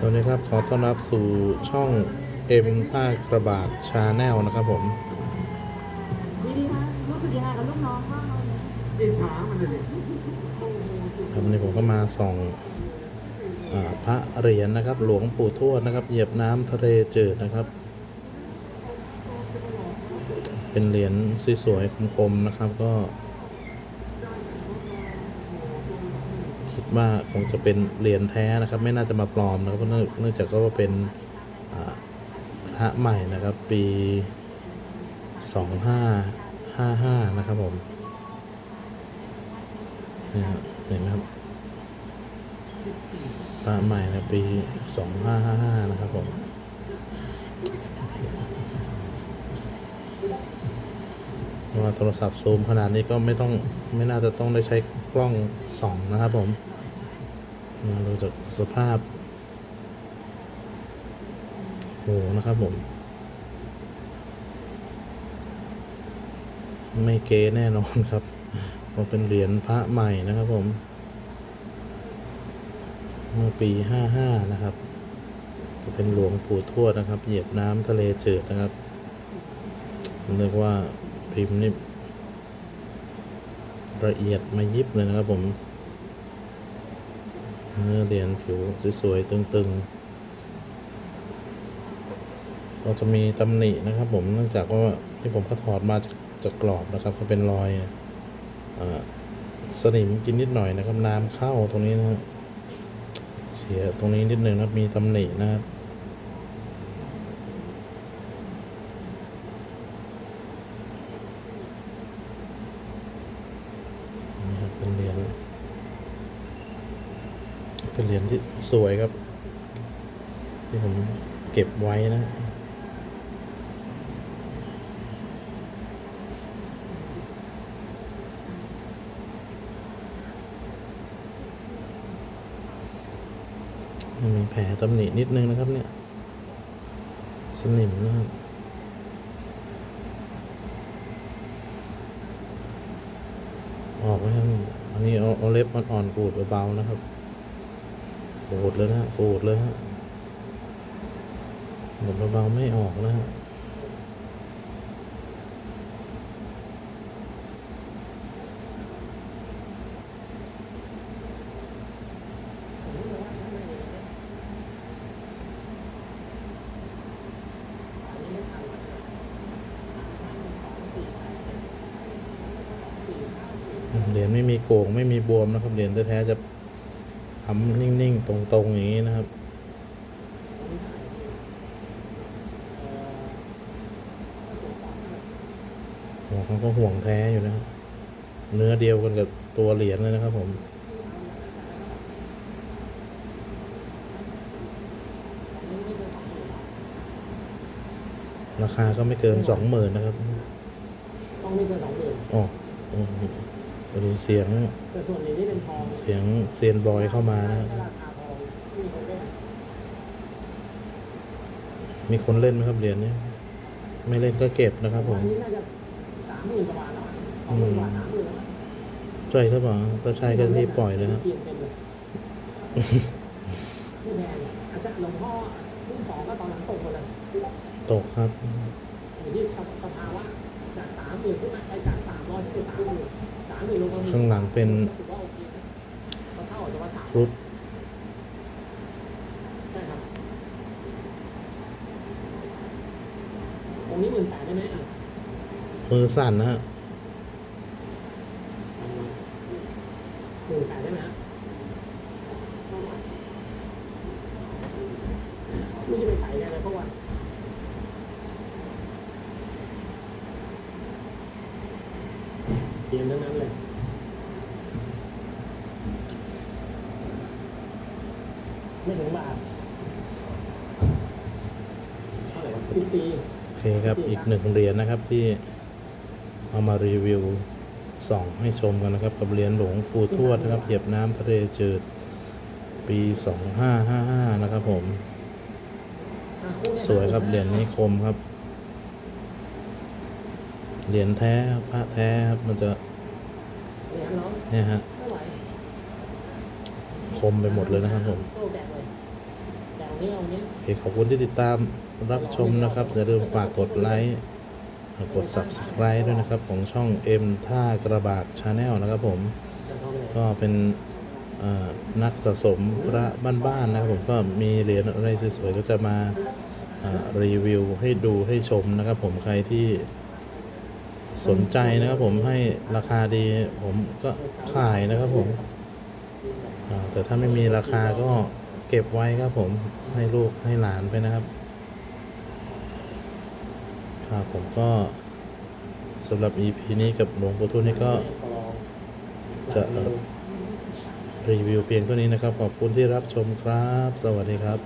สวัสดีครับ ขอต้อนรับสู่ช่องเอ็มท่ากระบาดชาแนลนะครับผม ดีดีคะรู้สึกยังไงกับลูกน้องบ้างเราเนี่ยอิจฉามันเลยครับวันนี้ผมก็มาส่องอาพระเหรียญนะครับ หลวงปู่ทวดนะครับ เหยียบน้ำทะเลจืดนะครับ เป็นเหรียญสวยๆคมๆนะครับ ก็ คิด ว่าคงจะเป็นเหรียญแท้นะครับ ไม่น่าจะมาปลอมนะครับเพราะเนื่องจากก็ว่าเป็นพระใหม่นะครับ ปีสองห้าห้าห้านะครับผมนี่ครับเห็นไหมครับพระใหม่นะปีสองห้าห้าห้านะครับผมว่าโทรศัพท์ซูมขนาดนี้ก็ไม่ต้องไม่น่าจะต้องได้ใช้กล้องส่องนะครับผม ดูจากสภาพโหนะครับผม ไม่เก๋แน่นอนครับเพราะเป็นเหรียญพระใหม่นะครับผม เมื่อปี55นะครับ เป็นหลวงปู่ทวดนะครับ เหยียบน้ำทะเลจืดนะครับเรียกว่าพิมพ์นี่ละเอียดมายิบเลยนะครับผม เนื้อเหรียญผิวสวยๆตึงๆ ก็จะมีตำหนินะครับผมเนื่องจากว่าที่ผมก็ถอดมาจากจากกรอบนะครับ ก็เป็นรอยอสนิมกินนิดหน่อยนะครับน้ำเข้าตรงนี้นะครับเสียตรงนี้นิดนึงนะมีตำหนินะครับ นี่ครับเป็นเหรียญ เป็นเหรียญที่สวยครับ ที่ผมเก็บไว้นะมีแผลตำหนินิดนึงนะครับเนี่ย สนิมนะครับออกไหมครับอันนี้เอาเอาเล็บอ่อนๆขูดเบาๆนะครับ ขูดเลยนะฮะขูดเลยฮะหมดเบาๆไม่ออกนะฮะเหรียญไม่มีโกงไม่มีบวมนะครับเหรียญแท้ๆจะ ทำนิ่งๆ ตรงๆ อย่างนี้นะครับ หัวเขาก็ห่วงแท้อยู่นะครับเนื้อเดียวกันกับตัวเหรียญเลยนะครับผมราคาก็ไม่เกินสองหมื่นนะครับ ต้องไม่เกินสองหมื่นอ๋ออื มพอดีเสียงแต่ส่วนนี้นี่เป็นทองเสียงเซียนบอยเข้ามานะครับมีคนเล่นไหมครับเหรียญนี้ไม่เล่นก็เก็บนะครับผมหนกว่งหมื่นกว่าสามหมื่นแล้วใช่ครับผมถ้าใช่ก็รีบปล่อยเลยครับเปลี่ยนเป็นเลยผู้แทนอาจจะหลวงพ่อรุ่นสองก็ตอนนั้นตกหมดเลยตกครับ อยู่ที่สภาวะจากสามหมื่นขึ้นมาไปจากสามร้อยขึ้นไปสามหมื่นสามหมื่นลงมาข้างหลังเป็นถือว่าโอเคนะก็เท่ากับว่าสามครุฑใช่ครับองค์นี้หมื่นแปดได้ไหมอะมือสั่นนะฮะหมื่นแปดได้ไหมฮะไม่จะไปขายกันเลยเพราะว่า เตรียมทั้งนั้นเลยไม่ถึงบาทสิบสี่โอเคครับอีกหนึ่งเหรียญนะครับที่เอามารีวิวส่องให้ชมกันนะครับ กับเหรียญหลวงปู่ทวดนะครับเหยียบน้ำทะเลจืด ปี 2555 นะครับผม สวยครับเหรียญนี้คมครับ เหรียญแท้ครับพระแท้ครับมันจะเหรียญน้องเนี่ยฮะไม่ไหวคมไปหมดเลยนะครับผมโต้แกะเลยแกะนี้เอานี้โอเคขอบคุณที่ติดตามรับชมนะครับอย่าลืมฝากกดไลค์กด subscribe ด้วยนะครับ ของช่อง M ท่ากระบากชาแนลนะครับผมจะเข้าไปเลยก็เป็นเอ่อนักสะสมพระบ้านๆนะครับผมก็มีเหรียญอะไรสวยๆก็จะมาเอ่อรีวิวให้ดูให้ชมนะครับผมใครที่ สนใจนะครับผมให้ราคาดีผมก็ขายนะครับผมแต่ถ้าไม่มีราคาก็เก็บไว้ครับผมให้ลูกให้หลานไปนะครับครับผมก็สำหรับ EP นี้กับหลวงปู่ทุนนี่ก็จะรีวิวเพียงเท่านี้นะครับ ขอบคุณที่รับชมครับ สวัสดีครับ